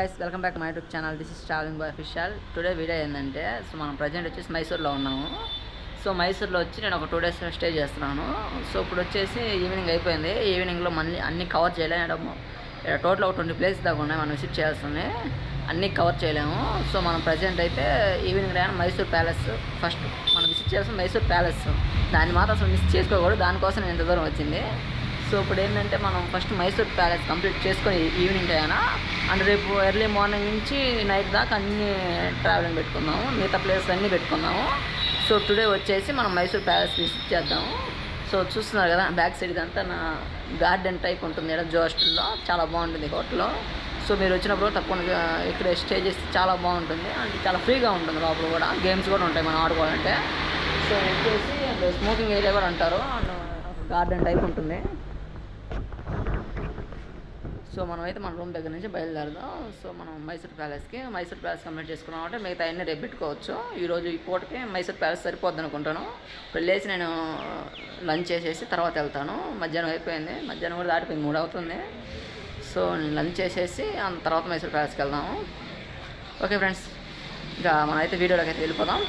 Guys welcome back my YouTube channel this is travelling boy official today video ఏంటంటే so మనం present వచ్చేసి మైసూర్లో ఉన్నాము. సో మైసూర్లో వచ్చి నేను ఒక టూ డేస్ స్టే చేస్తున్నాను. సో ఇప్పుడు వచ్చేసి ఈవినింగ్ అయిపోయింది. ఈవినింగ్లో మళ్ళీ అన్నీ కవర్ చేయలేము. టోటల్ ఒక ట్వంటీ ప్లేస్ దాకా ఉన్నాయి. మనం విజిట్ చేయాల్సింది. అన్నీ కవర్ చేయలేము. సో మనం ప్రజెంట్ అయితే evening time Mysore palace first మనం విజిట్ చేయాల్సిన మైసూర్ ప్యాలెస్ దాన్ని మాత్రం అసలు మిస్ చేసుకోకూడదు. దానికోసం నేను దూరం వచ్చింది. సో ఇప్పుడు ఏంటంటే మనం ఫస్ట్ మైసూర్ ప్యాలెస్ కంప్లీట్ చేసుకొని ఈవినింగ్ అయినా అండ్ రేపు ఎర్లీ మార్నింగ్ నుంచి నైట్ దాకా అన్ని ట్రావెలింగ్ పెట్టుకుందాము మిగతా ప్లేసెస్ అన్నీ పెట్టుకుందాము. సో టుడే వచ్చేసి మనం మైసూర్ ప్యాలెస్ విజిట్ చేద్దాము. సో చూస్తున్నారు కదా బ్యాక్ సైడ్ ఇదంతా నా గార్డెన్ టైప్ ఉంటుంది ఇక్కడ జోస్టల్లో చాలా బాగుంటుంది హోటల్లో సో మీరు వచ్చినప్పుడు తప్పకుండా ఇక్కడ స్టే చేస్తే చాలా బాగుంటుంది. అంటే చాలా ఫ్రీగా ఉంటుంది లోపల కూడా. గేమ్స్ కూడా ఉంటాయి మనం ఆడుకోవాలంటే. సో వచ్చేసి స్మోకింగ్ ఏరియా కూడా అంటారు. అండ్ గార్డెన్ టైప్ ఉంటుంది. సో మనమైతే మన రూమ్ దగ్గర నుంచి బయలుదేరదాం. సో మనం మైసూర్ ప్యాలెస్కి మైసూర్ ప్యాలెస్ కంప్లీట్ చేసుకున్నాం అంటే మిగతా అన్నీ రేపు పెట్టుకోవచ్చు. ఈరోజు ఈ పూటకి మైసూర్ ప్యాలెస్ సరిపోద్ది అనుకుంటాను. ఇప్పుడు లేచి నేను లంచ్ చేసేసి తర్వాత వెళ్తాను. మధ్యాహ్నం అయిపోయింది. మధ్యాహ్నం కూడా దాటిపోయింది. మూడు అవుతుంది. సో లంచ్ చేసేసి ఆ తర్వాత మైసూర్ ప్యాలెస్కి వెళ్దాము. ఓకే ఫ్రెండ్స్ ఇంకా మనమైతే వీడియోలోకి అయితే వెళ్ళిపోదాం.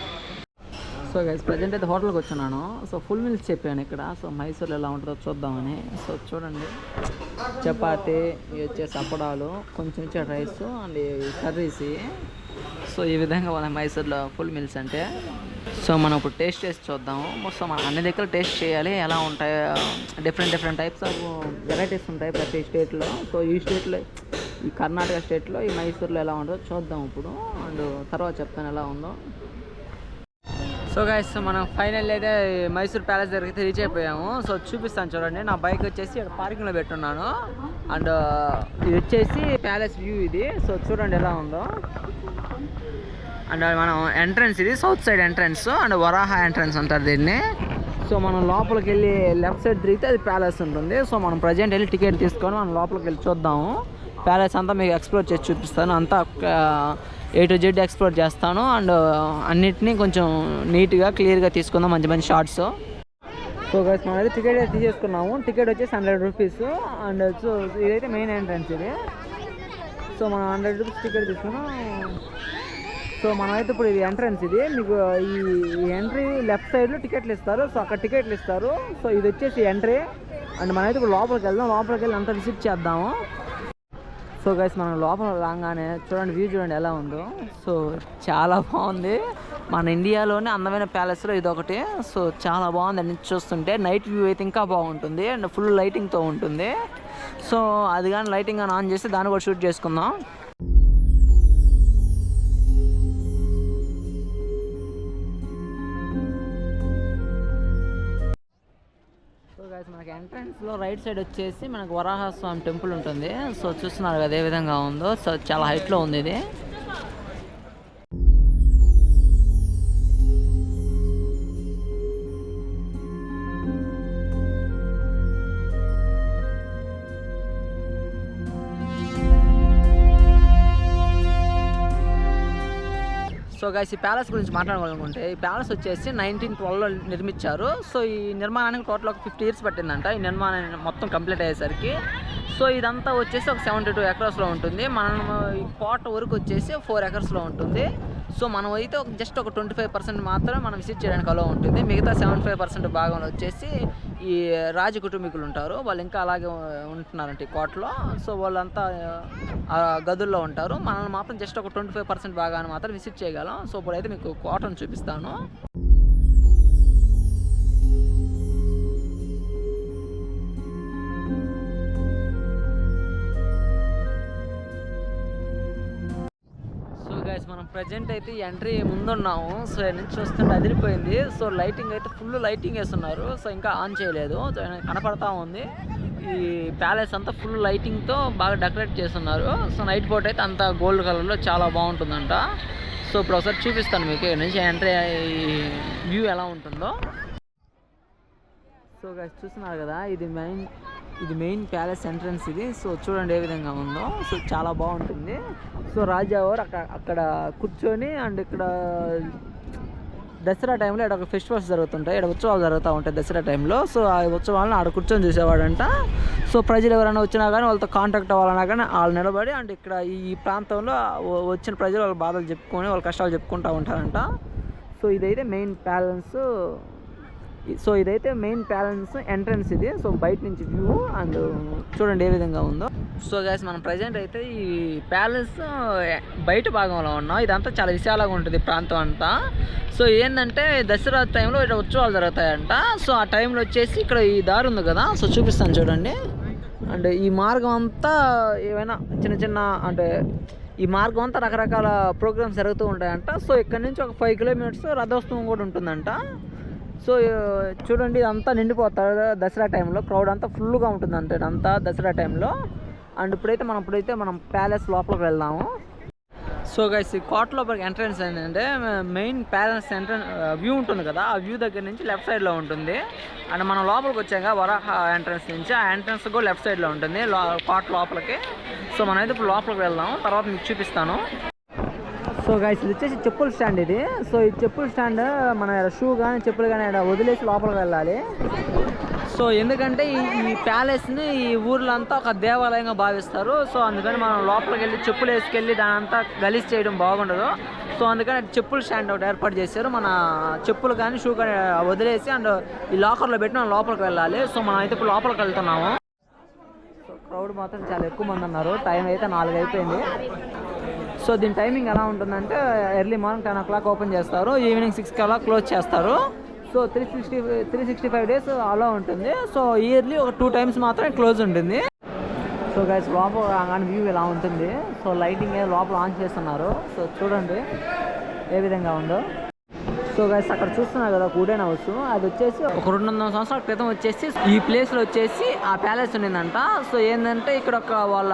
సో గైస్ ప్రజెంట్ అయితే హోటల్కి వచ్చున్నాను సో ఫుల్ మీల్స్ చెప్పాను ఇక్కడ. సో మైసూర్లో ఎలా ఉంటుందో చూద్దామని. సో చూడండి. చపాతి ఇవి వచ్చేసి అప్పడాలు కొంచెం ఇచ్చే రైస్ అండ్ కర్రీస్ సో ఈ విధంగా మన మైసూర్లో ఫుల్ మీల్స్ అంటే. సో మనం ఇప్పుడు టేస్ట్ చేసి చూద్దాము. సో మనం అన్ని దగ్గర టేస్ట్ చేయాలి. ఎలా ఉంటాయో different different types of varieties ఉంటాయి ప్రతి స్టేట్లో సో ఈ స్టేట్లో ఈ కర్ణాటక స్టేట్లో ఈ మైసూర్లో ఎలా ఉంటుందో చూద్దాం ఇప్పుడు. అండ్ తర్వాత చెప్తాను ఎలా ఉందో. సో గైస్ మనం ఫైనల్ అయితే మైసూర్ ప్యాలెస్ దగ్గరికి రీచ్ అయిపోయాము. సో చూపిస్తాను చూడండి. నా బైక్ వచ్చేసి ఇక్కడ పార్కింగ్లో పెట్టున్నాను. అండ్ uh, ఇది వచ్చేసి ప్యాలెస్ వ్యూ ఇది. సో చూడండి ఎలా ఉందో. అండ్ uh, మనం ఎంట్రన్స్ ఇది south side entrance and Varaha entrance అంటారు దీన్ని. సో మనం లోపలికి వెళ్ళి లెఫ్ట్ సైడ్ తిరిగితే అది ప్యాలెస్ ఉంటుంది. సో మనం ప్రజెంట్ వెళ్ళి టికెట్ తీసుకొని మనం లోపలికి వెళ్ళి చూద్దాము. ప్యాలెస్ అంతా మీకు ఎక్స్ప్లోర్ చేసి చూపిస్తాను. అంతా uh, A to Z explore చేస్తాను. అండ్ uh, అన్నిటినీ కొంచెం నీట్గా క్లియర్గా తీసుకుందాం మంచి మంచి షార్ట్స్ సో గైస్ మనం అయితే టికెట్ అయితే తీసేసుకున్నాము. టికెట్ వచ్చేసి హండ్రెడ్ రూపీస్ అండ్ సో ఇదైతే మెయిన్ ఎంట్రన్స్ ఇది. సో మనం హండ్రెడ్ రూపీస్ టికెట్ తీసుకున్నాం. సో మనమైతే ఇప్పుడు ఇది ఎంట్రన్స్ ఇది. మీకు ఈ ఎంట్రీ లెఫ్ట్ సైడ్లో టికెట్లు ఇస్తారు. సో అక్కడ టికెట్లు ఇస్తారు. సో ఇది వచ్చేసి ఎంట్రీ అండ్ మనమైతే ఇప్పుడు లోపలికి వెళ్దాం. లోపలికి వెళ్ళి అంతా విజిట్ చేద్దాము. సో గైస్ మనం లోపల రాగానే చూడండి వ్యూ చూడండి ఎలా ఉందో. సో చాలా బాగుంది. మన ఇండియాలోనే అందమైన ప్యాలెస్లో ఇది ఒకటి సో చాలా బాగుంది. అని చూస్తుంటే నైట్ వ్యూ అయితే ఇంకా బాగుంటుంది. అండ్ ఫుల్ లైటింగ్తో ఉంటుంది. సో అది కానీ లైటింగ్ కానీ ఆన్ చేస్తే దాన్ని కూడా షూట్ చేసుకుందాం. మనకి రైట్ సైడ్ వచ్చేసి మనకు వరాహస్వామి టెంపుల్ ఉంటుంది. సో చూస్తున్నారు కదా ఏ విధంగా ఉందో. సో చాలా హైట్లో ఉంది ఇది. సో గైస్ ఈ ప్యాలెస్ గురించి మాట్లాడాలనుకుంటే ఈ ప్యాలెస్ వచ్చేసి నైన్టీన్ ట్వెల్వ్లో నిర్మించారు. సో ఈ నిర్మాణానికి టోటల్ ఒక ఫిఫ్టీ ఇయర్స్ పట్టిందంట. ఈ నిర్మాణాన్ని మొత్తం కంప్లీట్ అయ్యేసరికి. సో ఇదంతా వచ్చేసి ఒక సెవెంటీ టూ ఎకర్స్లో ఉంటుంది. మనం ఈ కోట వరకు వచ్చేసి ఫోర్ ఎకర్స్లో ఉంటుంది. సో మనం అయితే ఒక జస్ట్ ఒక ట్వంటీ ఫైవ్ పర్సెంట్ మాత్రమే మనం విజిట్ చేయడానికి అలో ఉంటుంది. మిగతా సెవెంటీ ఫైవ్ పర్సెంట్ భాగంలో వచ్చేసి ఈ రాజ కుటుంబీకులు ఉంటారు. వాళ్ళు ఇంకా అలాగే ఉంటున్నారంట ఈ కోటలో. సో వాళ్ళంతా ఆ గదుల్లో ఉంటారు. మనల్ని మాత్రం జస్ట్ ఒక ట్వంటీ ఫైవ్ పర్సెంట్ భాగాన్ని మాత్రం విజిట్ చేయగలం. సో ఇప్పుడైతే మీకు కోటను చూపిస్తాను. ప్రజెంట్ అయితే ఎంట్రీ ముందున్నాము. సో నుంచి చూస్తుంటే అదిరిపోయింది. సో లైటింగ్ అయితే ఫుల్ లైటింగ్ వేస్తున్నారు. సో ఇంకా ఆన్ చేయలేదు. సో కనపడతా ఉంది. ఈ ప్యాలెస్ అంతా ఫుల్ లైటింగ్తో బాగా డెకరేట్ చేస్తున్నారు. సో నైట్ పూట అయితే అంతా గోల్డ్ కలర్లో చాలా బాగుంటుందంట. సో ఇప్పుడు ఒకసారి చూపిస్తాను మీకు. ఇక్కడ నుంచి ఎంట్రీ వ్యూ ఎలా ఉంటుందో. సో చూస్తున్నారు కదా ఇది మెయిన్ ఇది మెయిన్ ప్యాలెస్ ఎంట్రన్స్ ఇది. సో చూడండి ఏ విధంగా ఉందో. సో చాలా బాగుంటుంది. సో రాజావారు అక్కడ అక్కడ కూర్చొని అండ్ ఇక్కడ దసరా టైంలో ఇక్కడ ఒక ఫెస్టివల్స్ జరుగుతుంటాయి. ఇక్కడ ఉత్సవాలు జరుగుతూ ఉంటాయి దసరా టైంలో. సో ఆ ఉత్సవాలను ఆడ కూర్చొని చూసేవాడంట. సో ప్రజలు ఎవరైనా వచ్చినా కానీ వాళ్ళతో కాంటాక్ట్ అవ్వాలన్నా కానీ వాళ్ళు నిలబడి అండ్ ఇక్కడ ఈ ప్రాంతంలో వచ్చిన ప్రజలు వాళ్ళ బాధలు చెప్పుకొని వాళ్ళ కష్టాలు చెప్పుకుంటూ ఉంటారంట. సో ఇదైతే మెయిన్ ప్యాలెన్స్ సో ఇదైతే మెయిన్ ప్యాలెన్స్ ఎంట్రన్స్ ఇది. సో బయట నుంచి వ్యూ అండ్ చూడండి ఏ విధంగా ఉందో. సో గ్యాస్ మనం ప్రజెంట్ అయితే ఈ ప్యాలెస్ బయట భాగంలో ఉన్నాం. ఇదంతా చాలా విశాలంగా ఉంటుంది ప్రాంతం అంతా. సో ఏంటంటే దసరా టైంలో ఇక్కడ ఉత్సవాలు జరుగుతాయంట. సో ఆ టైంలో వచ్చేసి ఇక్కడ ఈ దారి ఉంది కదా. సో చూపిస్తాను చూడండి. అండ్ ఈ మార్గం అంతా ఏమైనా చిన్న చిన్న అంటే ఈ మార్గం అంతా రకరకాల ప్రోగ్రామ్స్ జరుగుతూ ఉంటాయంట. సో ఇక్కడ నుంచి ఒక ఫైవ్ కిలోమీటర్స్ రథోత్సవం కూడా ఉంటుందంట. సో చూడండి ఇదంతా నిండిపోతారు దసరా టైంలో. క్రౌడ్ అంతా ఫుల్గా ఉంటుంది అంటే అంతా దసరా టైంలో. అండ్ ఇప్పుడైతే మనం ఇప్పుడైతే మనం ప్యాలెస్ లోపలికి వెళ్దాము. సో గైస్ ఈ కోట లోపలికి ఎంట్రన్స్ ఏంటంటే మెయిన్ ప్యాలెస్ ఎంట్రన్స్ వ్యూ ఉంటుంది కదా ఆ వ్యూ దగ్గర నుంచి లెఫ్ట్ సైడ్లో ఉంటుంది. అండ్ మనం లోపలికి వచ్చాక వరాహ ఎంట్రన్స్ నుంచి ఆ ఎంట్రన్స్ కూడా లెఫ్ట్ సైడ్లో ఉంటుంది కోట లోపలికి. సో మనమైతే ఇప్పుడు లోపలికి వెళ్దాం తర్వాత మీకు చూపిస్తాను. సో గైస్ ఇది వచ్చేసి చెప్పుల స్టాండ్ ఇది. సో ఈ చెప్పుల స్టాండ్ మన షూ కానీ చెప్పులు కానీ వదిలేసి లోపలికి వెళ్ళాలి. సో ఎందుకంటే ఈ ఈ ప్యాలెస్ని ఈ ఊర్లో అంతా ఒక దేవాలయంగా భావిస్తారు. సో అందుకని మనం లోపలికి వెళ్ళి చెప్పులు వేసుకెళ్ళి దాని అంతా గలీజ్ చేయడం బాగుండదు. సో అందుకని చెప్పుల స్టాండ్ ఒకటి ఏర్పాటు చేశారు. మన చెప్పులు కానీ షూ కానీ వదిలేసి అండ్ ఈ లాకర్లో పెట్టి మనం లోపలికి వెళ్ళాలి. సో మనం అయితే ఇప్పుడు లోపలికి వెళ్తున్నాము. సో క్రౌడ్ మాత్రం చాలా ఎక్కువ మంది ఉన్నారు. టైం అయితే నాలుగు అయిపోయింది సో దీని టైమింగ్ ఎలా ఉంటుందంటే early morning ten o'clock open చేస్తారు ఈవినింగ్ సిక్స్ అలా క్లోజ్ చేస్తారు. So three sixty three sixty five days అలా ఉంటుంది. సో ఇయర్లీ ఒక టూ టైమ్స్ మాత్రమే క్లోజ్ ఉంటుంది. సో గైస్ లోపల రాగానే వ్యూ ఇలా ఉంటుంది? సో లైటింగ్ ఏదో లోపల ఆన్ చేస్తున్నారు. సో చూడండి ఏ విధంగా ఉందో. సో గైస్ అక్కడ చూస్తున్నారు కదా వుడెన్ హౌస్ అది వచ్చేసి ఒక రెండు వందల సంవత్సరాల క్రితం వచ్చేసి ఈ ప్లేస్లో వచ్చేసి ఆ ప్యాలెస్ ఉన్నదంట సో ఏంటంటే ఇక్కడ ఒక వాళ్ళ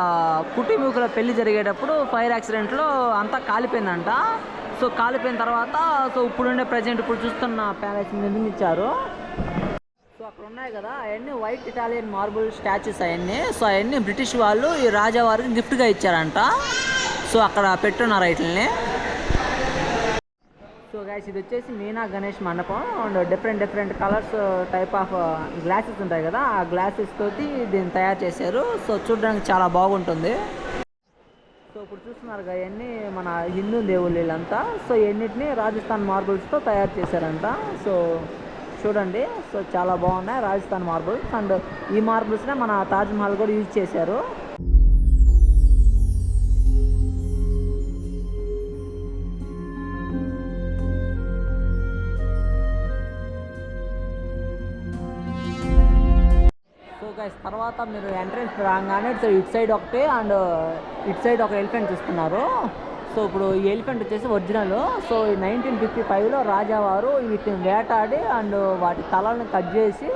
కుటుంబీకుల పెళ్ళి జరిగేటప్పుడు ఫైర్ యాక్సిడెంట్లో అంతా కాలిపోయిందంట. సో కాలిపోయిన తర్వాత సో ఇప్పుడుండే ప్రజెంట్ ఇప్పుడు చూస్తున్న ప్యాలెస్ నిర్మించారు. సో అక్కడ ఉన్నాయి కదా అవన్నీ వైట్ ఇటాలియన్ మార్బుల్ స్టాచ్యూస్ అవన్నీ. సో అవన్నీ బ్రిటిష్ వాళ్ళు ఈ రాజావారికి గిఫ్ట్గా ఇచ్చారంట. సో అక్కడ పెట్టున్నారు వీటిని సో గైస్ ఇది వచ్చేసి మీనా గణేష్ మండపం. And different different colours type of glasses ఉంటాయి కదా ఆ గ్లాసెస్ తోటి దీన్ని తయారు చేశారు. సో చూడడానికి చాలా బాగుంటుంది. సో ఇప్పుడు చూస్తున్నారు ఇవన్నీ మన హిందూ దేవుళ్ళు వీళ్ళంతా సో ఇవన్నిటిని రాజస్థాన్ మార్బుల్స్తో తయారు చేశారంట. సో చూడండి. సో చాలా బాగున్నాయి రాజస్థాన్ మార్బుల్స్. అండ్ ఈ మార్బుల్స్నే మన తాజ్మహల్ కూడా యూజ్ చేశారు. తర్వాత మీరు ఎంట్రన్స్ రాగానే సో ఇటు సైడ్ ఒకటి అండ్ ఇటు సైడ్ ఒక ఎలిఫెంట్ చూస్తున్నారు. సో ఇప్పుడు ఈ ఎలిఫెంట్ వచ్చేసి ఒరిజినల్ సో నైన్టీన్ ఫిఫ్టీ ఫైవ్లో రాజావారు వీటిని వేటాడి అండ్ వాటి తలని కట్ చేసి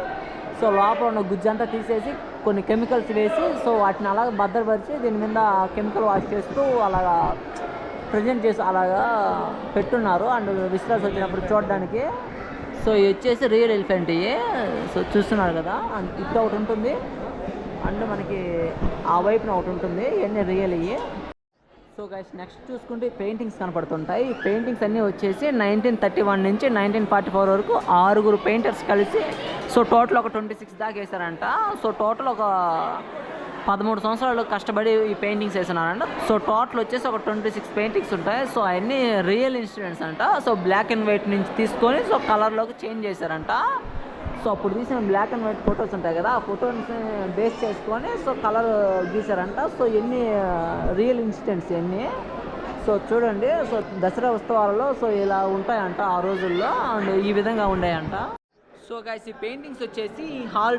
సో లోపల ఉన్న గుజ్జంతా తీసేసి కొన్ని కెమికల్స్ వేసి సో వాటిని అలా భద్రపరిచి దీని మీద కెమికల్ వాష్ చేస్తూ అలాగా ప్రజెంట్ చేసి అలాగా పెట్టున్నారు. అండ్ విశ్వాస్ వచ్చినప్పుడు చూడడానికి. సో ఇది వచ్చేసి రియల్ ఎలిఫెంట్ ఇవి సో చూస్తున్నారు కదా. అండ్ ఇటు ఒకటి ఉంటుంది. అండ్ మనకి ఆ వైపున ఒకటి ఉంటుంది ఇవన్నీ రియల్ ఇవి సో గైస్ నెక్స్ట్ చూసుకుంటే పెయింటింగ్స్ కనపడుతుంటాయి. ఈ పెయింటింగ్స్ అన్నీ వచ్చేసి నైన్టీన్ థర్టీ వన్ నుంచి నైన్టీన్ ఫార్టీ ఫోర్ వరకు ఆరుగురు పెయింటర్స్ కలిసి సో టోటల్ ఒక ట్వంటీ సిక్స్ దాకా వేశారంట. సో టోటల్ ఒక పదమూడు సంవత్సరాలు కష్టపడి ఈ పెయింటింగ్స్ వేస్తున్నారంట. సో టోటల్ వచ్చేసి ఒక ట్వంటీ సిక్స్ పెయింటింగ్స్ ఉంటాయి. సో అవన్నీ రియల్ ఇన్సిడెంట్స్ అంట. సో బ్లాక్ అండ్ వైట్ నుంచి తీసుకొని సో కలర్లోకి చేంజ్ చేశారంట. సో అప్పుడు తీసిన బ్లాక్ అండ్ వైట్ ఫొటోస్ ఉంటాయి కదా ఆ ఫొటోస్ బేస్ చేసుకొని సో కలర్ గీసారంట సో ఎన్ని uh, రియల్ ఇన్సిడెంట్స్ ఎన్ని? సో చూడండి సో దసరా ఉత్సవాలలో సో ఇలా ఉంటాయంట ఆ రోజుల్లో అండ్ ఈ విధంగా ఉన్నాయంట సో గైస్ ఈ పెయింటింగ్స్ వచ్చేసి ఈ హాల్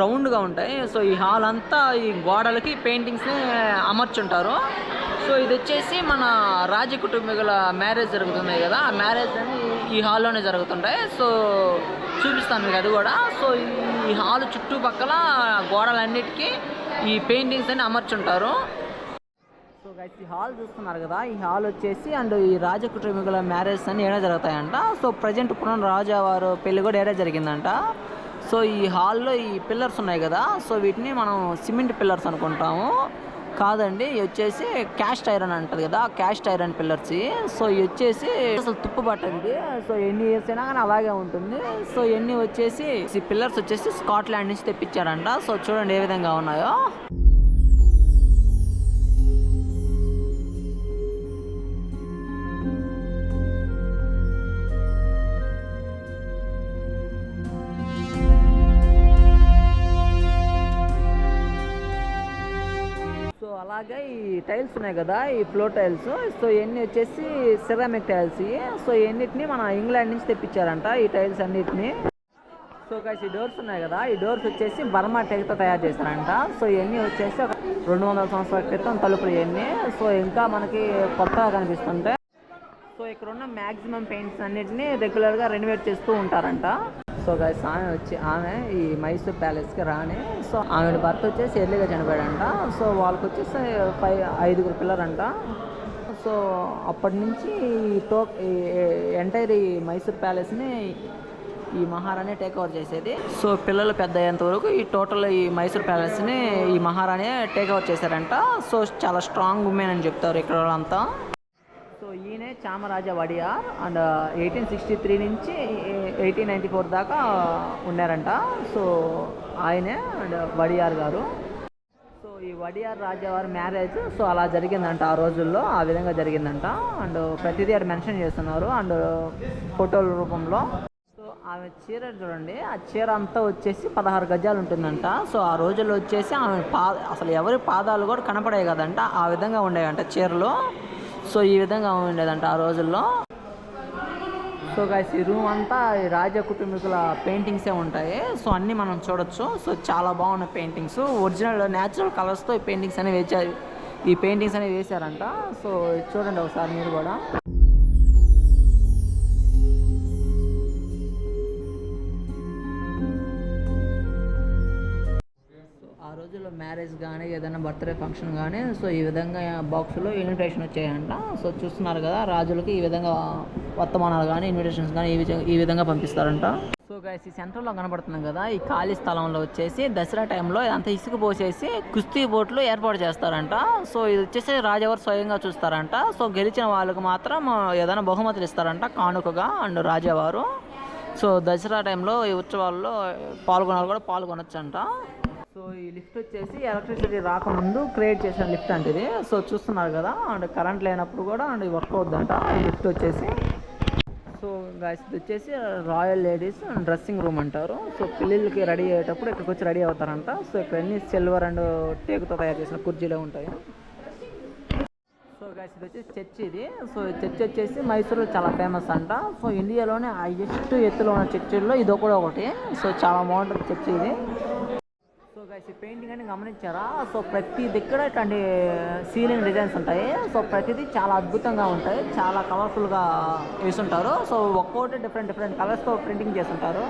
రౌండ్గా ఉంటాయి. సో ఈ హాల్ అంతా ఈ గోడలకి పెయింటింగ్స్ని అమర్చుంటారు. సో ఇది వచ్చేసి మన రాజ కుటుంబీకుల మ్యారేజ్ జరుగుతున్నాయి కదా ఆ మ్యారేజ్ అని ఈ హాల్లోనే జరుగుతుంటాయి. సో చూపిస్తాను మీకు అది కూడా. సో ఈ హాల్ చుట్టుపక్కల గోడలన్నిటికీ ఈ పెయింటింగ్స్ అని అమర్చుంటారు. సో గైస్ ఈ హాల్ చూస్తున్నారు కదా. ఈ హాల్ వచ్చేసి అండ్ ఈ రాజకుటుంబీకుల మ్యారేజ్ అని ఏడా జరుగుతాయంట. సో ప్రజెంట్ ఇప్పుడు రాజావారు పెళ్ళి కూడా ఏడా జరిగిందంట. సో ఈ హాల్లో ఈ పిల్లర్స్ ఉన్నాయి కదా. సో వీటిని మనం సిమెంట్ పిల్లర్స్ అనుకుంటాము. కాదండి ఇవి వచ్చేసి క్యాస్ట్ ఐరన్ అంటది కదా క్యాస్ట్ ఐరన్ పిల్లర్స్ సో ఇవి వచ్చేసి అసలు తుప్పు పట్టండి సో ఎన్ని ఇయర్స్ అయినా కానీ అలాగే ఉంటుంది. సో ఎన్ని వచ్చేసి ఈ పిల్లర్స్ వచ్చేసి స్కాట్లాండ్ నుంచి తెప్పించారంట. సో చూడండి ఏ విధంగా ఉన్నాయో. అలాగే ఈ టైల్స్ ఉన్నాయి కదా ఈ ఫ్లోర్ టైల్స్. సో ఇవన్నీ వచ్చేసి సిరామిక్ టైల్స్ సో ఇవన్నిటిని మన ఇంగ్లాండ్ నుంచి తెప్పించారంట ఈ టైల్స్ అన్నిటిని. సో గైస్ ఈ డోర్స్ ఉన్నాయి కదా ఈ డోర్స్ వచ్చేసి బర్మా టెక్తో తయారు చేశారంట. సో ఇవన్నీ వచ్చేసి ఒక రెండు వందల సంవత్సరాల క్రితం తలుపులు ఇవన్నీ. సో ఇంకా మనకి కొత్తగా కనిపిస్తుంటే ఇక్కడ ఉన్న మ్యాక్సిమం పెయింట్స్ అన్నిటిని రెగ్యులర్గా రెనోవేట్ చేస్తూ ఉంటారంట. సో గైస్ ఆమె వచ్చి ఆమె ఈ మైసూర్ ప్యాలెస్కి రాని సో ఆమె భర్త వచ్చేసి ఎర్లీగా చనిపోయాడంట. సో వాళ్ళకి వచ్చేసి ఫైవ్ ఐదుగురు పిల్లరంట సో అప్పటి నుంచి ఈ టో ఎంటైర్ ఈ మైసూర్ ప్యాలెస్ని ఈ మహారాణి టేక్ ఓవర్ చేసేది. సో పిల్లలు పెద్ద అయ్యేంత వరకు ఈ టోటల్ ఈ మైసూర్ ప్యాలెస్ని ఈ మహారాణి టేక్ ఓవర్ చేశారంట. సో చాలా స్ట్రాంగ్ ఉమెన్ అని చెప్తారు ఇక్కడ వాళ్ళంతా. ఈయనే Chamaraja Wadiyar and eighteen sixty three నుంచి ఎయిటీన్ నైంటీ ఫోర్ దాకా ఉన్నారంట. సో ఆయనే అండ్ uh, వడియార్ గారు. సో ఈ వడియార్ రాజావారి మ్యారేజ్ సో అలా జరిగిందంట ఆ రోజుల్లో ఆ విధంగా జరిగిందంట. అండ్ ప్రతిదీ అది మెన్షన్ చేస్తున్నారు అండ్ uh, ఫోటోల రూపంలో. సో ఆమె చీర చూడండి ఆ చీర అంతా వచ్చేసి పదహారు గజాలు ఉంటుందంట. సో ఆ రోజుల్లో వచ్చేసి ఆమె పా అసలు ఎవరి పాదాలు కూడా కనపడాయి కదంట ఆ విధంగా ఉండేవంట చీరలు. సో ఈ విధంగా ఉండేదంట ఆ రోజుల్లో. సో గైస్ ఈ రూమ్ అంతా ఈ రాజ కుటుంబీకుల పెయింటింగ్సే ఉంటాయి. సో అన్నీ మనం చూడొచ్చు. సో చాలా బాగున్నాయి పెయింటింగ్స్ ఒరిజినల్ న్యాచురల్ కలర్స్తో ఈ పెయింటింగ్స్ అనేవి వేసారు ఈ పెయింటింగ్స్ అనేవి వేశారంట. సో ఇది చూడండి ఒకసారి మీరు కూడా. మ్యారేజ్ కానీ ఏదైనా బర్త్డే ఫంక్షన్ కానీ సో ఈ విధంగా బాక్స్లో ఇన్విటేషన్ వచ్చాయంట. సో చూస్తున్నారు కదా రాజులకి ఈ విధంగా వర్తమానాలు కానీ ఇన్విటేషన్స్ కానీ ఈ విధంగా ఈ విధంగా పంపిస్తారంట. సో గైస్ ఈ సెంటర్లో కనబడుతున్నాం కదా ఈ ఖాళీ స్థలంలో వచ్చేసి దసరా టైంలో ఇదంతా ఇసుక పోసేసి కుస్తీ బోట్లు ఏర్పాటు చేస్తారంట. సో ఇది వచ్చేసి రాజెవరు స్వయంగా చూస్తారంట. సో గెలిచిన వాళ్ళకి మాత్రం ఏదైనా బహుమతులు ఇస్తారంట కానుకగా అండ్ రాజావారు. సో దసరా టైంలో ఈ ఉత్సవాల్లో పాల్గొనాలి కూడా పాల్గొనొచ్చంట. సో ఈ లిఫ్ట్ వచ్చేసి ఎలక్ట్రిసిటీ రాకముందు క్రియేట్ చేసిన లిఫ్ట్ అంటే ఇది. సో చూస్తున్నారు కదా అండ్ కరెంట్ లేనప్పుడు కూడా అండ్ వర్క్ అవుద్దంట ఈ లిఫ్ట్ వచ్చేసి సో గాయస్ ఇది వచ్చేసి రాయల్ లేడీస్ డ్రెస్సింగ్ రూమ్ అంటారు. సో పిల్లలకి రెడీ అయ్యేటప్పుడు ఇక్కడికి వచ్చి రెడీ అవుతారంట. సో ఇక్కడ అన్ని సిల్వర్ అండ్ టేకుతో తయారు చేసిన కుర్జీలే ఉంటాయి. సో గైస్ ఇది వచ్చేసి చర్చ్ ఇది. సో ఈ చర్చ్ వచ్చేసి మైసూరు చాలా ఫేమస్ అంట. సో ఇండియాలోనే హైయెస్ట్ ఎత్తులో ఉన్న చర్చిల్లో ఇది కూడా ఒకటి. సో చాలా బాగుంటుంది చర్చ్ ఇది. సో గైస్ ఈ పెయింటింగ్ అని గమనించారా? సో ప్రతి దగ్గర ఇట్లాంటి సీలింగ్ డిజైన్స్ ఉంటాయి. సో ప్రతిదీ చాలా అద్భుతంగా ఉంటాయి. చాలా కలర్ఫుల్గా వేసుంటారు. సో ఒక్కొక్కటి డిఫరెంట్ డిఫరెంట్ కలర్స్తో ప్రింటింగ్ చేస్తుంటారు.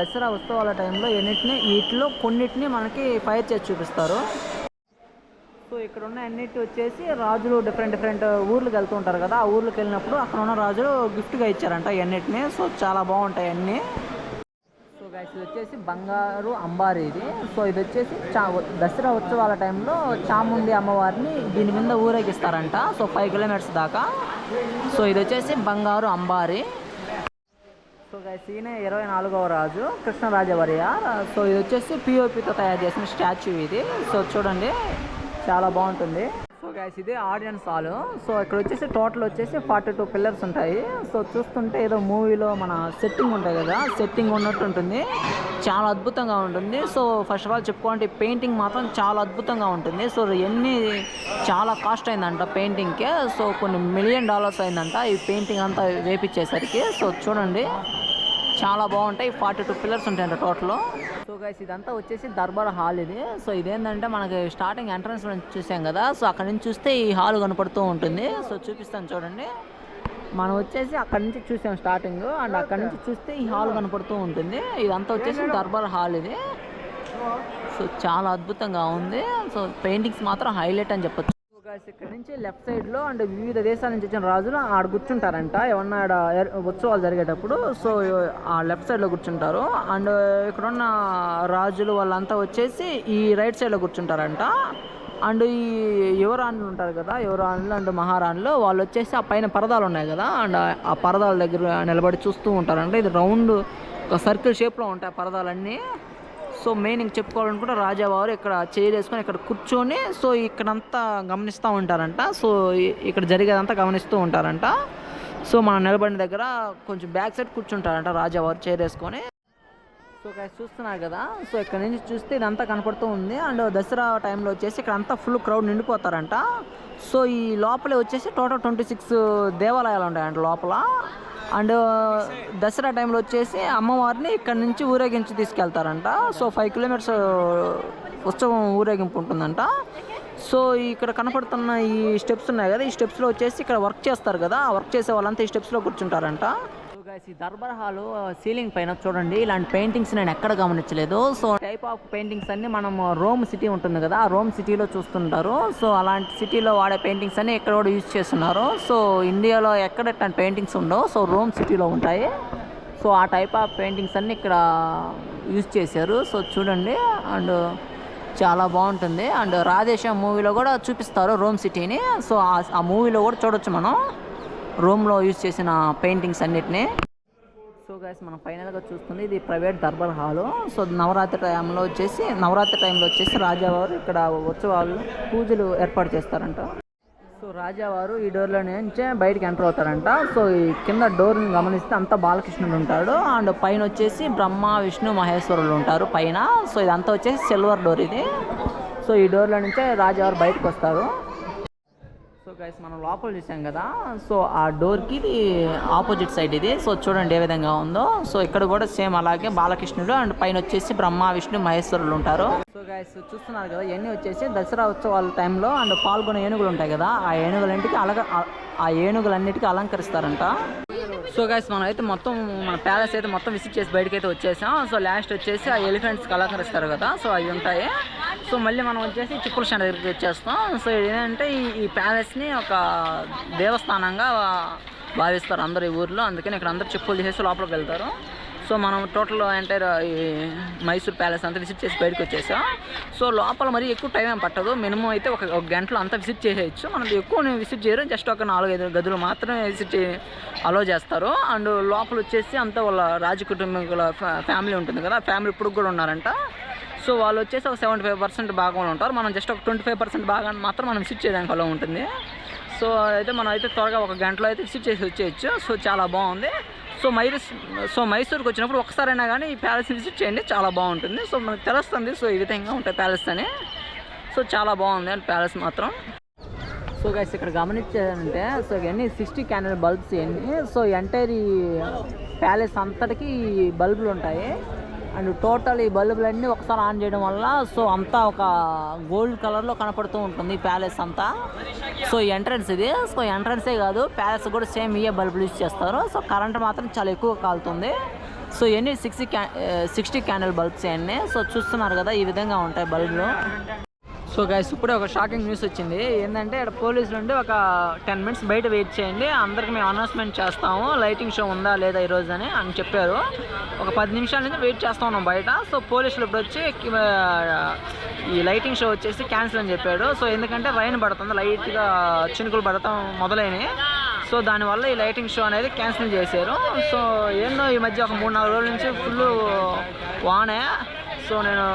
దసరా ఉత్సవాల టైంలో ఎన్నిటిని వీటిలో కొన్నిటిని మనకి ఫైర్ చేసి చూపిస్తారు. సో ఇక్కడ ఉన్న అన్నిటి వచ్చేసి రాజులు డిఫరెంట్ డిఫరెంట్ ఊర్లకు వెళ్తూ ఉంటారు కదా ఆ ఊర్లకు వెళ్ళినప్పుడు అక్కడ ఉన్న రాజులు గిఫ్ట్గా ఇచ్చారంట ఇవన్నిటిని సో చాలా బాగుంటాయి అన్నీ. సో గైస్ ఇది వచ్చేసి బంగారు అంబారి ఇది. సో ఇది వచ్చేసి చా దసరా ఉత్సవాల టైంలో చాముండి అమ్మవారిని దీని మీద ఊరేగిస్తారంట. సో ఫైవ్ కిలోమీటర్స్ దాకా. సో ఇది వచ్చేసి బంగారు అంబారి. సో గైస్ ఈయన ఇరవై నాలుగవ రాజు కృష్ణరాజవర్య సో ఇది వచ్చేసి పిఓపితో తయారు చేసిన స్టాచ్యూ ఇది. సో చూడండి చాలా బాగుంటుంది. సో గైస్ ఇది ఆడియన్స్ హాల్ సో ఇక్కడ వచ్చేసి టోటల్ వచ్చేసి ఫార్టీ టూ పిల్లర్స్ ఉంటాయి. సో చూస్తుంటే ఏదో మూవీలో మన సెట్టింగ్ ఉంటాయి కదా సెట్టింగ్ ఉన్నట్టు ఉంటుంది. చాలా అద్భుతంగా ఉంటుంది. సో ఫస్ట్ ఆఫ్ ఆల్ చెప్పుకోవాలంటే పెయింటింగ్ మాత్రం చాలా అద్భుతంగా ఉంటుంది. సో ఎన్ని చాలా కాస్ట్ అయిందంట పెయింటింగ్కి సో కొన్ని మిలియన్ డాలర్స్ అయిందంట ఈ పెయింటింగ్ అంతా వేపించేసరికి సో చూడండి. చాలా బాగుంటాయి. ఫార్టీ టూ పిల్లర్స్ ఉంటాయంట టోటల్. సో గైస్ ఇదంతా వచ్చేసి దర్బార్ హాల్ ఇది. సో ఇదేంటంటే మనకి స్టార్టింగ్ ఎంట్రన్స్ నుంచి చూసాం కదా. సో అక్కడ నుంచి చూస్తే ఈ హాల్ కనపడుతూ ఉంటుంది. సో చూపిస్తాను చూడండి. మనం వచ్చేసి అక్కడ నుంచి చూసాం స్టార్టింగ్. అండ్ అక్కడ నుంచి చూస్తే ఈ హాల్ కనపడుతూ ఉంటుంది. ఇదంతా వచ్చేసి దర్బార్ హాల్ ఇది. సో చాలా అద్భుతంగా ఉంది. సో పెయింటింగ్స్ మాత్రం హైలైట్ అని చెప్పొచ్చు. ఇక్కడ నుంచి లెఫ్ట్ సైడ్లో అండ్ వివిధ దేశాల నుంచి వచ్చిన రాజులు ఆడ కూర్చుంటారంట. ఏమన్నా ఆడ ఉత్సవాలు జరిగేటప్పుడు సో ఆ లెఫ్ట్ సైడ్లో కూర్చుంటారు. అండ్ ఇక్కడ ఉన్న రాజులు వాళ్ళంతా వచ్చేసి ఈ రైట్ సైడ్లో కూర్చుంటారంట. అండ్ ఈ యువరాణులు ఉంటారు కదా యువరాణులు అండ్ మహారాణులు వాళ్ళు వచ్చేసి ఆ పైన పరదాలు ఉన్నాయి కదా అండ్ ఆ పరదాల దగ్గర నిలబడి చూస్తూ ఉంటారంట. ఇది రౌండ్ ఒక సర్కిల్ షేప్లో ఉంటాయి ఆ పరదాలన్నీ. సో మెయిన్ ఇంక చెప్పుకోవాలనుకుంటే రాజావారు ఇక్కడ చైర్ వేసుకొని ఇక్కడ కూర్చొని సో ఇక్కడంతా గమనిస్తూ ఉంటారంట. సో ఇక్కడ జరిగేదంతా గమనిస్తూ ఉంటారంట. సో మనం నిలబడిన దగ్గర కొంచెం బ్యాక్ సైడ్ కూర్చుంటారంట రాజావారు చైర్ వేసుకొని. సో guys చూస్తున్నారు కదా? సో ఇక్కడ నుంచి చూస్తే ఇదంతా కనపడుతూ ఉంది. అండ్ దసరా టైంలో వచ్చేసి ఇక్కడ అంతా ఫుల్ క్రౌడ్ నిండిపోతారంట. సో ఈ లోపలే వచ్చేసి టోటల్ ట్వంటీ సిక్స్ దేవాలయాలు ఉంటాయంట లోపల. అండ్ దసరా టైంలో వచ్చేసి అమ్మవారిని ఇక్కడ నుంచి ఊరేగించి తీసుకెళ్తారంట. సో ఫైవ్ కిలోమీటర్స్ ఉత్సవం ఊరేగింపు ఉంటుందంట. సో ఇక్కడ కనపడుతున్న ఈ స్టెప్స్ ఉన్నాయి కదా? ఈ స్టెప్స్లో వచ్చేసి ఇక్కడ వర్క్ చేస్తారు కదా? ఆ వర్క్ చేసే వాళ్ళంతా ఈ స్టెప్స్లో కూర్చుంటారంట. గైస్ ఈ దర్బార్ హాల్ సీలింగ్ పైన చూడండి ఇలాంటి పెయింటింగ్స్ నేను ఎక్కడ గమనించలేదు. సో టైప్ ఆఫ్ పెయింటింగ్స్ అన్ని మనం రోమ్ సిటీ ఉంటుంది కదా ఆ రోమ్ సిటీలో చూస్తుంటారు. సో అలాంటి సిటీలో వాడే పెయింటింగ్స్ అన్ని ఎక్కడ కూడా యూజ్ చేస్తున్నారు. సో ఇండియాలో ఎక్కడ ఇట్లాంటి పెయింటింగ్స్ ఉండవు. సో రోమ్ సిటీలో ఉంటాయి. సో ఆ టైప్ ఆఫ్ పెయింటింగ్స్ అన్ని ఇక్కడ యూజ్ చేశారు. సో చూడండి అండ్ చాలా బాగుంటుంది. అండ్ రాధేశ్యామ్ మూవీలో కూడా చూపిస్తారు రోమ్ సిటీని సో ఆ- ఆ మూవీలో కూడా చూడొచ్చు మనం. రూమ్లో యూజ్ చేసిన పెయింటింగ్స్ అన్నిటిని. సో గైస్ మనం ఫైనల్గా చూస్తుంది ఇది ప్రైవేట్ దర్బార్ హాలు. సో నవరాత్రి టైంలో వచ్చేసి నవరాత్రి టైంలో వచ్చేసి రాజావారు ఇక్కడ ఉత్సవాలు పూజలు ఏర్పాటు చేస్తారంట. సో రాజావారు ఈ డోర్లో నుంచే బయటకు ఎంటర్ అవుతారంట. సో ఈ కింద డోర్ని గమనిస్తే అంతా బాలకృష్ణుడు ఉంటాడు. అండ్ పైన వచ్చేసి బ్రహ్మ విష్ణు మహేశ్వరులు ఉంటారు పైన. సో ఇదంతా వచ్చేసి సిల్వర్ డోర్ ఇది. సో ఈ డోర్లో నుంచే రాజావారు బయటకు వస్తారు. సో గైస్ మనం లోపల చూసాం కదా సో ఆ డోర్కి ఇది ఆపోజిట్ సైడ్ ఇది. సో చూడండి ఏ విధంగా ఉందో. సో ఇక్కడ కూడా సేమ్ అలాగే బాలకృష్ణుడు అండ్ పైన వచ్చేసి బ్రహ్మ విష్ణు మహేశ్వరులు ఉంటారు. సో గైస్ చూస్తున్నారు కదా ఇవన్నీ వచ్చేసి దసరా ఉత్సవాల టైంలో అండ్ పాల్గొనే ఏనుగులు ఉంటాయి కదా ఆ ఏనుగులంటికి అలగ ఆ ఏనుగులన్నిటికీ అలంకరిస్తారంట. సో గైస్ మనం అయితే మొత్తం మన ప్యాలెస్ అయితే మొత్తం విజిట్ చేసి బయటకు అయితే వచ్చేసాం. సో లాస్ట్ వచ్చేసి ఆ ఎలిఫెంట్స్కి అలంకరిస్తారు కదా సో అవి ఉంటాయి. సో మళ్ళీ మనం వచ్చేసి చిక్కుల స్టాండ్ దగ్గరికి వచ్చేస్తాం. సో ఏంటంటే ఈ ప్యాలెస్ని ఒక దేవస్థానంగా భావిస్తారు అందరు ఈ ఊర్లో. అందుకని ఇక్కడ అందరు చిక్కులు చేసి లోపలికి వెళ్తారు. సో మనం టోటల్ ఎంటైర్ ఈ మైసూర్ ప్యాలెస్ అంతా విజిట్ చేసి బయటకు వచ్చేసాం. సో లోపల మరి ఎక్కువ టైం ఏం పట్టదు. మినిమం అయితే ఒక ఒక గంటలో అంతా విజిట్ చేసేయచ్చు. మనం ఎక్కువ విజిట్ చేయరు. జస్ట్ ఒక నాలుగైదు గదులు మాత్రమే విజిట్ చే అలో చేస్తారు. అండ్ లోపల వచ్చేసి అంతా వాళ్ళ రాజ ఫ్యామిలీ ఉంటుంది కదా. ఫ్యామిలీ ఇప్పుడు కూడా ఉన్నారంట. సో వాళ్ళు వచ్చేసి ఒక సెవెంటీ ఫైవ్ పర్సెంట్ భాగంలో ఉంటారు. మనం జస్ట్ ఒక ట్వంటీ ఫైవ్ పర్సెంట్ భాగాన్ని మాత్రం మనం విసిట్ చేయడానికి అలా ఉంటుంది. సో అయితే మనం అయితే త్వరగా ఒక గంటలో అయితే విసిట్ చేసి వచ్చేయచ్చు. సో చాలా బాగుంది. సో మైరస్ సో మైసూర్కి వచ్చినప్పుడు ఒకసారైనా కానీ ఈ ప్యాలెస్ విజిట్ చేయండి. చాలా బాగుంటుంది. సో మనకు తెలుస్తుంది. సో ఈ విధంగా ఉంటాయి ప్యాలెస్ అని. సో చాలా బాగుంది అండ్ ప్యాలెస్ మాత్రం. సో గైస్ ఇక్కడ గమనించారంటే సో ఇవన్నీ సిక్స్టీ క్యానల్ బల్బ్స్ ఇవన్నీ. సో ఎంటైర్ ఈ ప్యాలెస్ అంతటికి ఈ బల్బులు ఉంటాయి. అండ్ టోటల్ ఈ బల్బులన్నీ ఒకసారి ఆన్ చేయడం వల్ల సో అంతా ఒక గోల్డ్ కలర్లో కనపడుతూ ఉంటుంది ప్యాలెస్ అంతా. సో ఈ ఎంట్రన్స్ ఇది. సో ఎంట్రన్సే కాదు ప్యాలెస్ కూడా సేమ్ ఇయే బల్బులు యూజ్ చేస్తారు. సో కరెంట్ మాత్రం చాలా ఎక్కువ కాలుతుంది. సో ఇవన్నీ సిక్స్టీ క్యా సిక్స్టీ క్యాండల్ బల్బ్స్ అన్నీ సో చూస్తున్నారు కదా ఈ విధంగా ఉంటాయి బల్బులు. సో గైస్ ఇప్పుడే ఒక షాకింగ్ న్యూస్ వచ్చింది. ఏంటంటే ఇక్కడ పోలీసులు నుండి ఒక టెన్ మినిట్స్ బయట వెయిట్ చేయండి. అందరికి మేము అనౌన్స్మెంట్ చేస్తాము. లైటింగ్ షో ఉందా లేదా ఈరోజు అని అని చెప్పారు. ఒక పది నిమిషాల నుంచి వెయిట్ చేస్తా ఉన్నాం బయట. సో పోలీసులు ఇప్పుడు వచ్చి ఈ లైటింగ్ షో వచ్చేసి క్యాన్సిల్ అని చెప్పాడు. సో ఎందుకంటే రైన్ పడుతుంది లైట్గా చినుకులు పడతాం మొదలైనవి సో దానివల్ల ఈ లైటింగ్ షో అనేది క్యాన్సిల్ చేశారు. సో ఏందో ఈ మధ్య ఒక మూడు నాలుగు రోజుల నుంచి ఫుల్ వానే. సో నేను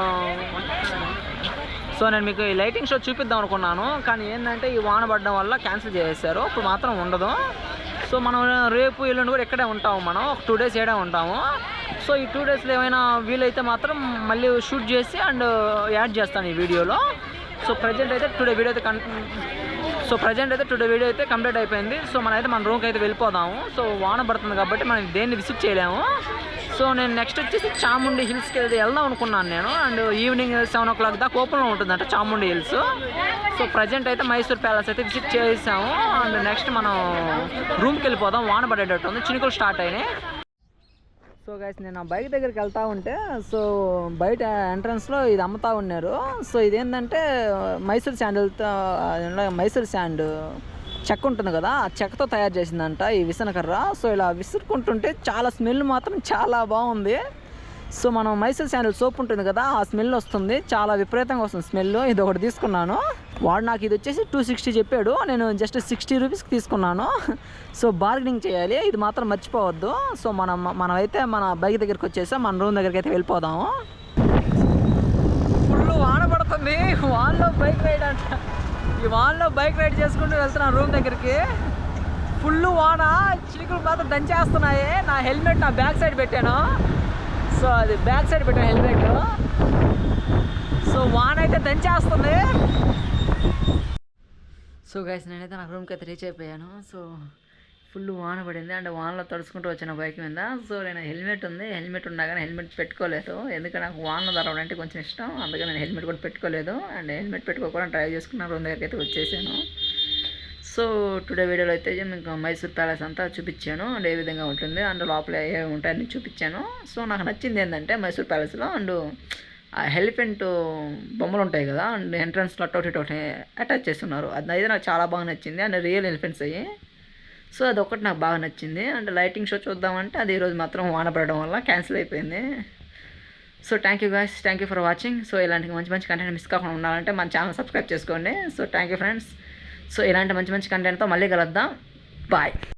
సో నేను మీకు ఈ లైటింగ్ షో చూపిద్దాం అనుకున్నాను కానీ ఏంటంటే ఈ వాన పడడం వల్ల క్యాన్సిల్ చేసేసారు ఇప్పుడు మాత్రం ఉండదు. సో మనం రేపు ఎల్లుండి కూడా ఇక్కడే ఉంటాము మనం ఒక టూ డేస్ ఏడే ఉంటాము. సో ఈ టూ డేస్లో ఏమైనా వీలైతే మాత్రం మళ్ళీ షూట్ చేసి అండ్ యాడ్ చేస్తాను ఈ వీడియోలో. సో ప్రజెంట్ అయితే టుడే వీడియో అయితే కన్ సో ప్రజెంట్ అయితే టుడే వీడియో అయితే కంప్లీట్ అయిపోయింది. సో మనం అయితే మన రూమ్కి అయితే వెళ్ళిపోదాము. సో వాన పడుతుంది కాబట్టి మనం దేన్ని విజిట్ చేయలేము. సో నేను నెక్స్ట్ వచ్చేసి చాముండి హిల్స్కి అయితే వెళ్దాం అనుకున్నాను నేను. And evening seven o'clock దాకా ఓపెన్లో ఉంటుందంట చాముండి హిల్స్ సో ప్రజెంట్ అయితే మైసూర్ ప్యాలెస్ అయితే విజిట్ చేసాము. అండ్ నెక్స్ట్ మనం రూమ్కి వెళ్ళిపోదాం. వాన పడేటట్టు ఉంది. చినుకులు స్టార్ట్ అయినాయి. సో గైస్ నేను ఆ బైక్ దగ్గరికి వెళ్తా ఉంటే సో బయట ఎంట్రన్స్లో ఇది అమ్ముతా ఉన్నారు. సో ఇదేంటంటే మైసూర్ శాండిల్తో మైసూర్ శాండ్ చెక్క ఉంటుంది కదా ఆ చెక్కతో తయారు చేసిందంట ఈ విసనకర్ర. సో ఇలా విసురుకుంటుంటే చాలా స్మెల్ మాత్రం చాలా బాగుంది. సో మనం మైసూర్ శాండిల్ సోప్ ఉంటుంది కదా ఆ స్మెల్ వస్తుంది. చాలా విపరీతంగా వస్తుంది స్మెల్. ఇది ఒకటి తీసుకున్నాను. వాడు నాకు ఇది వచ్చేసి టూ సిక్స్టీ చెప్పాడు. నేను జస్ట్ సిక్స్టీ రూపీస్కి తీసుకున్నాను. సో బార్గెనింగ్ చేయాలి. ఇది మాత్రం మర్చిపోవద్దు. సో మనం మనమైతే మన బైక్ దగ్గరికి వచ్చేసాం. మన రూమ్ దగ్గరికి అయితే వెళ్ళిపోదాము ఫుల్ వాన పడుతుంది. వాన్లో బైక్ రైడ్ అంట. ఈ వాన్లో బైక్ రైడ్ చేసుకుంటూ వెళ్తున్నాను రూమ్ దగ్గరికి. ఫుల్ వాన. చిలుకులు మాత్రం దంచేస్తున్నాయి. నా హెల్మెట్ నా బ్యాక్ సైడ్ పెట్టాను. సో అది బ్యాక్ సైడ్ పెట్టాను హెల్మెట్. సో వాన అయితే దంచేస్తుంది. సో గైస్ నేనైతే నా రూమ్కి అయితే రీచ్ అయిపోయాను. సో ఫుల్ వాన పడింది. అండ్ వానలో తడుచుకుంటూ వచ్చిన బైక్ మీద. సో నేను హెల్మెట్ ఉంది. హెల్మెట్ ఉండగానే హెల్మెట్ పెట్టుకోలేదు. ఎందుకంటే నాకు వానలో తరవడం అంటే కొంచెం ఇష్టం. అందుకని నేను హెల్మెట్ కూడా పెట్టుకోలేదు. అండ్ హెల్మెట్ పెట్టుకోకుండా డ్రైవ్ చేసుకున్న రూమ్ దగ్గరికి అయితే వచ్చేసాను. సో టుడే వీడియోలో అయితే మీకు మైసూర్ ప్యాలెస్ అంతా చూపించాను. అండ్ ఏ విధంగా ఉంటుంది. అండ్ లోపల ఏ ఉంటాయని చూపించాను. సో నాకు నచ్చింది ఏంటంటే మైసూర్ ప్యాలెస్లో అండ్ ఎలిఫెంట్ బొమ్మలు ఉంటాయి కదా అండ్ ఎంట్రన్స్లో అటోటి ఒకటి అటాచ్ చేస్తున్నారు. అది అయితే నాకు చాలా బాగా నచ్చింది. అండ్ రియల్ ఎలిఫెంట్స్ అయ్యి. సో అది ఒకటి నాకు బాగా నచ్చింది. అండ్ లైటింగ్ షో చూద్దామంటే అది ఈరోజు మాత్రం వాన పడడం వల్ల క్యాన్సిల్ అయిపోయింది. So thank you guys thank you for watching so ఇలాంటి మంచి మంచి కంటెంట్ మిస్ కాకుండా ఉండాలంటే మన ఛానల్ సబ్స్క్రైబ్ చేసుకోండి. So thank you friends so ఇలాంటి మంచి మంచి కంటెంట్తో మళ్ళీ కలుద్దాం. బాయ్